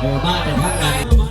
เราวนอมาแต่ทั้งั้น